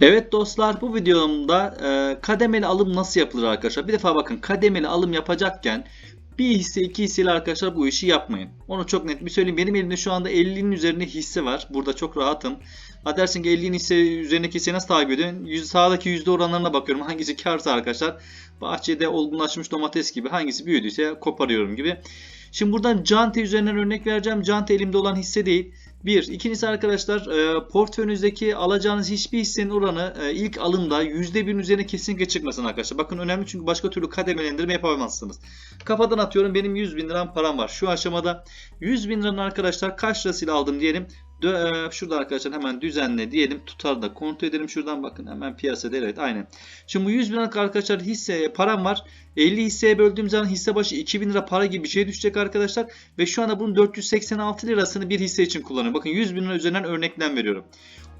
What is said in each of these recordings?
Evet dostlar bu videomda e, kademeli alım nasıl yapılır arkadaşlar. Bir defa bakın kademeli alım yapacakken bir hisse iki hisseyle arkadaşlar bu işi yapmayın. Onu çok net bir söyleyeyim. Benim elimde şu anda 50'nin üzerinde hisse var. Burada çok rahatım. Ha dersin ki 50'nin hisse üzerindeki hisseyi nasıl takip ediyorsun? Sağdaki yüzde oranlarına bakıyorum. Hangisi karsa arkadaşlar. Bahçede olgunlaşmış domates gibi. Hangisi büyüdüyse koparıyorum gibi. Şimdi buradan Cante üzerinden örnek vereceğim. Cante elimde olan hisse değil. Bir. İkincisi arkadaşlar e, portföyünüzdeki alacağınız hiçbir hissenin oranı e, ilk alımda %1'in üzerine kesinlikle çıkmasın arkadaşlar. Bakın önemli çünkü başka türlü kademelendirme yapamazsınız. Kafadan atıyorum benim 100 bin liram param var. Şu aşamada 100 bin liranın arkadaşlar kaç lirasıyla aldım diyelim. E, şurada arkadaşlar hemen düzenle diyelim. Tutar da kontrol edelim şuradan bakın hemen piyasada evet aynen. Şimdi bu 100 bin liralık arkadaşlar hisse param var. 50 hisseye böldüğüm zaman hisse başı 2000 lira para gibi bir şey düşecek arkadaşlar. Ve şu anda bunun 486 lirasını bir hisse için kullanıyorum. Bakın 100 bin lira üzerinden örneklem veriyorum.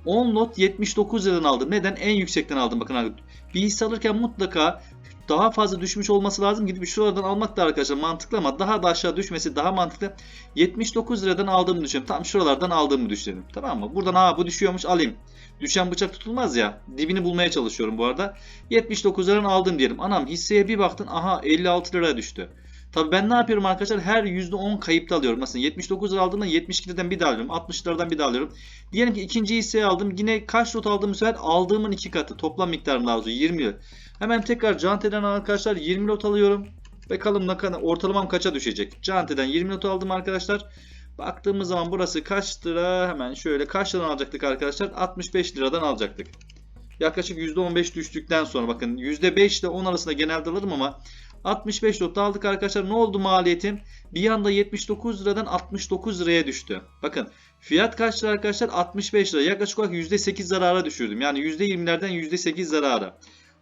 10 lot 79 liradan aldım. Neden? En yüksekten aldım. Bakın bir hisse alırken mutlaka daha fazla düşmüş olması lazım. Gidip şuralardan almak da arkadaşlar mantıklı ama daha da aşağı düşmesi daha mantıklı. 79 liradan aldığımı düşünüyorum. Tam şuralardan aldığımı düşünelim. Tamam mı? Buradan ha bu düşüyormuş alayım. Düşen bıçak tutulmaz ya. Dibini bulmaya çalışıyorum bu arada. 79 liradan aldım diyelim. Anam hisseye bir baktın aha 56 lira düştü. Tabii ben ne yapıyorum arkadaşlar? Her %10 kayıpta alıyorum. Mesela 79 lira aldığımda 72 liradan bir daha alıyorum. 60 liradan bir daha alıyorum. Diyelim ki ikinci hisseyi aldım. Yine kaç lot aldığım sefer aldığımın iki katı. Toplam miktarım daha uzun 20 lira. Hemen tekrar Cante'den arkadaşlar 20 lot alıyorum. Bakalım ne kadar ortalamam kaça düşecek. Cante'den 20 lot aldım arkadaşlar. Baktığımız zaman burası kaç lira? Hemen şöyle kaç liradan alacaktık arkadaşlar? 65 liradan alacaktık. Yaklaşık %15 düştükten sonra bakın %5 ile 10 arasında genelde alırım ama 65 lotta aldık arkadaşlar. Ne oldu maliyetim? Bir anda 79 liradan 69 liraya düştü. Bakın fiyat kaç lira arkadaşlar? 65 lira. Yaklaşık olarak %8 zarara düşürdüm. Yani %20'lerden %8 zarara.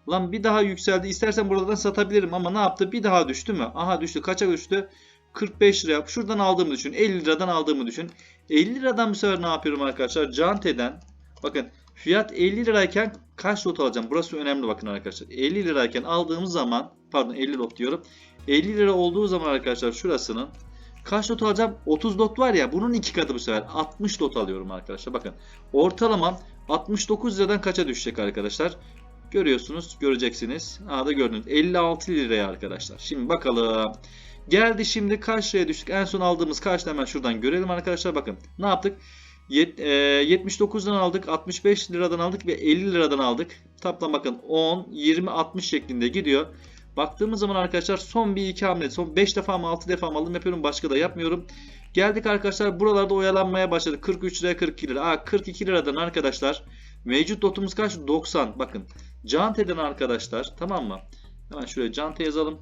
Lan bir daha yükseldi. İstersen buradan satabilirim ama ne yaptı? Bir daha düştü mü? Aha düştü. Kaça düştü? 45 lira. Şuradan aldığımı düşün. 50 liradan aldığımı düşün. 50 liradan bu sefer ne yapıyorum arkadaşlar? Cante'den bakın fiyat 50 lirayken kaç lot alacağım? Burası önemli bakın arkadaşlar. 50 lirayken aldığımız zaman pardon 50 lot diyorum. 50 lira olduğu zaman arkadaşlar şurasının kaç lot alacağım? 30 lot var ya bunun iki katı bu sefer. 60 lot alıyorum arkadaşlar. Bakın ortalamam 69 liradan kaça düşecek arkadaşlar? Görüyorsunuz, göreceksiniz. Aa da gördünüz. 56 liraya arkadaşlar. Şimdi bakalım. Geldi şimdi kaç düştük? En son aldığımız kaçtı hemen şuradan görelim arkadaşlar. Bakın ne yaptık? Yet- e, 79'dan aldık, 65 liradan aldık ve 50 liradan aldık. Toplam bakın 10, 20, 60 şeklinde gidiyor. Baktığımız zaman arkadaşlar son bir iki hamle, son 5 defa mı 6 defa mı alım yapıyorum başka da yapmıyorum. Geldik arkadaşlar buralarda oyalanmaya başladık. 43 liraya 42 lira. Aa 42 liradan arkadaşlar mevcut lotumuz kaç? 90. Bakın Cante'den arkadaşlar tamam mı? Hemen şuraya Cante yazalım.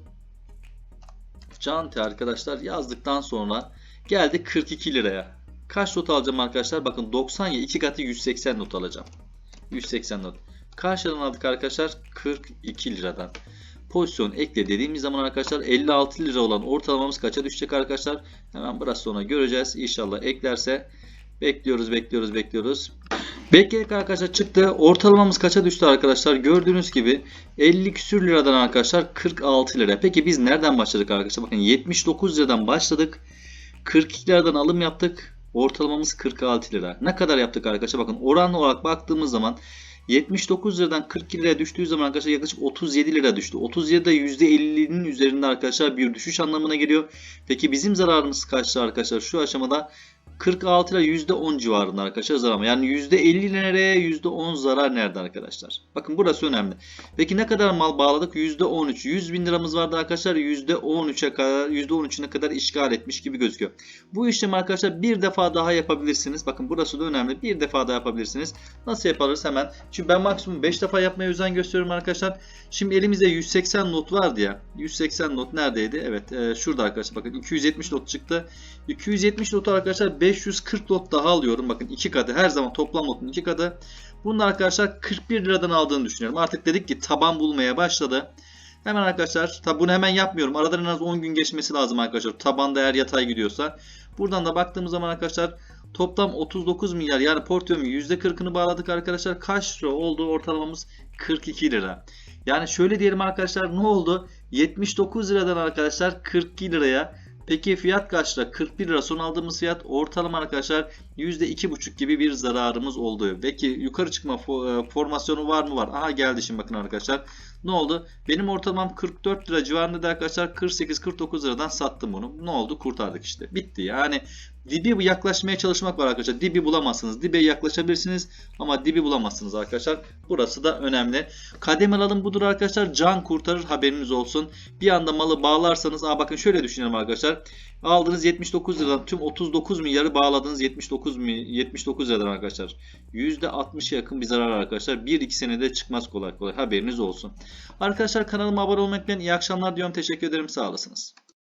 Cante arkadaşlar yazdıktan sonra geldi 42 liraya. Kaç not alacağım arkadaşlar? Bakın 90 ya 2 katı 180 not alacağım. 180 not. Kaç liradan aldık arkadaşlar? 42 liradan. Pozisyon ekle dediğimiz zaman arkadaşlar 56 lira olan ortalamamız kaça düşecek arkadaşlar? Hemen biraz sonra göreceğiz. İnşallah eklerse bekliyoruz bekliyoruz bekliyoruz. Bekledik arkadaşlar çıktı. Ortalamamız kaça düştü arkadaşlar? Gördüğünüz gibi 50 küsür liradan arkadaşlar 46 lira. Peki biz nereden başladık arkadaşlar? Bakın 79 liradan başladık. 42 liradan alım yaptık. Ortalamamız 46 lira. Ne kadar yaptık arkadaşlar? Bakın oranlı olarak baktığımız zaman 79 liradan 42 liraya düştüğü zaman arkadaşlar yaklaşık 37 lira düştü. 37 de %50'nin üzerinde arkadaşlar bir düşüş anlamına geliyor. Peki bizim zararımız kaçtı arkadaşlar? Şu aşamada 46 ile %10 civarında arkadaşlar zarar. Yani %50 nereye %10 zarar nerede arkadaşlar? Bakın burası önemli. Peki ne kadar mal bağladık? %13. 100 bin liramız vardı arkadaşlar. %13'e kadar %13'üne kadar işgal etmiş gibi gözüküyor. Bu işlemi arkadaşlar bir defa daha yapabilirsiniz. Bakın burası da önemli. Bir defa daha yapabilirsiniz. Nasıl yaparız hemen? Şimdi ben maksimum 5 defa yapmaya özen gösteriyorum arkadaşlar. Şimdi elimizde 180 not vardı ya. 180 not neredeydi? Evet e, şurada arkadaşlar. Bakın 270 not çıktı. 270 notu arkadaşlar 540 lot daha alıyorum. Bakın iki katı her zaman toplam notun iki katı. Bunun arkadaşlar 41 liradan aldığını düşünüyorum. Artık dedik ki taban bulmaya başladı. Hemen arkadaşlar tabi bunu hemen yapmıyorum. Aradan en az 10 gün geçmesi lazım arkadaşlar. Tabanda eğer yatay gidiyorsa. Buradan da baktığımız zaman arkadaşlar toplam 39 milyar yani portföyümün %40'ını bağladık arkadaşlar. Kaç lira oldu ortalamamız? 42 lira. Yani şöyle diyelim arkadaşlar ne oldu? 79 liradan arkadaşlar 42 liraya Peki fiyat kaç lira? 41 lira son aldığımız fiyat ortalama arkadaşlar %2,5 gibi bir zararımız oldu. Peki yukarı çıkma e, formasyonu var mı? Var. Aha geldi şimdi bakın arkadaşlar. Ne oldu? Benim ortalamam 44 lira civarında da arkadaşlar 48-49 liradan sattım bunu. Ne oldu? Kurtardık işte. Bitti. Yani dibi yaklaşmaya çalışmak var arkadaşlar. Dibi bulamazsınız. Dibe yaklaşabilirsiniz ama dibi bulamazsınız arkadaşlar. Burası da önemli. Kademeli alım budur arkadaşlar. Can kurtarır haberiniz olsun. Bir anda malı bağlarsanız aa bakın şöyle düşünelim arkadaşlar. Aldığınız 79 liradan tüm 39 milyarı bağladığınız 79 mi 79 liradan arkadaşlar. %60'a yakın bir zarar arkadaşlar. 1-2 senede çıkmaz kolay kolay haberiniz olsun. Arkadaşlar kanalıma abone olmayı unutmayın. İyi akşamlar diyorum. Teşekkür ederim. Sağ olasınız.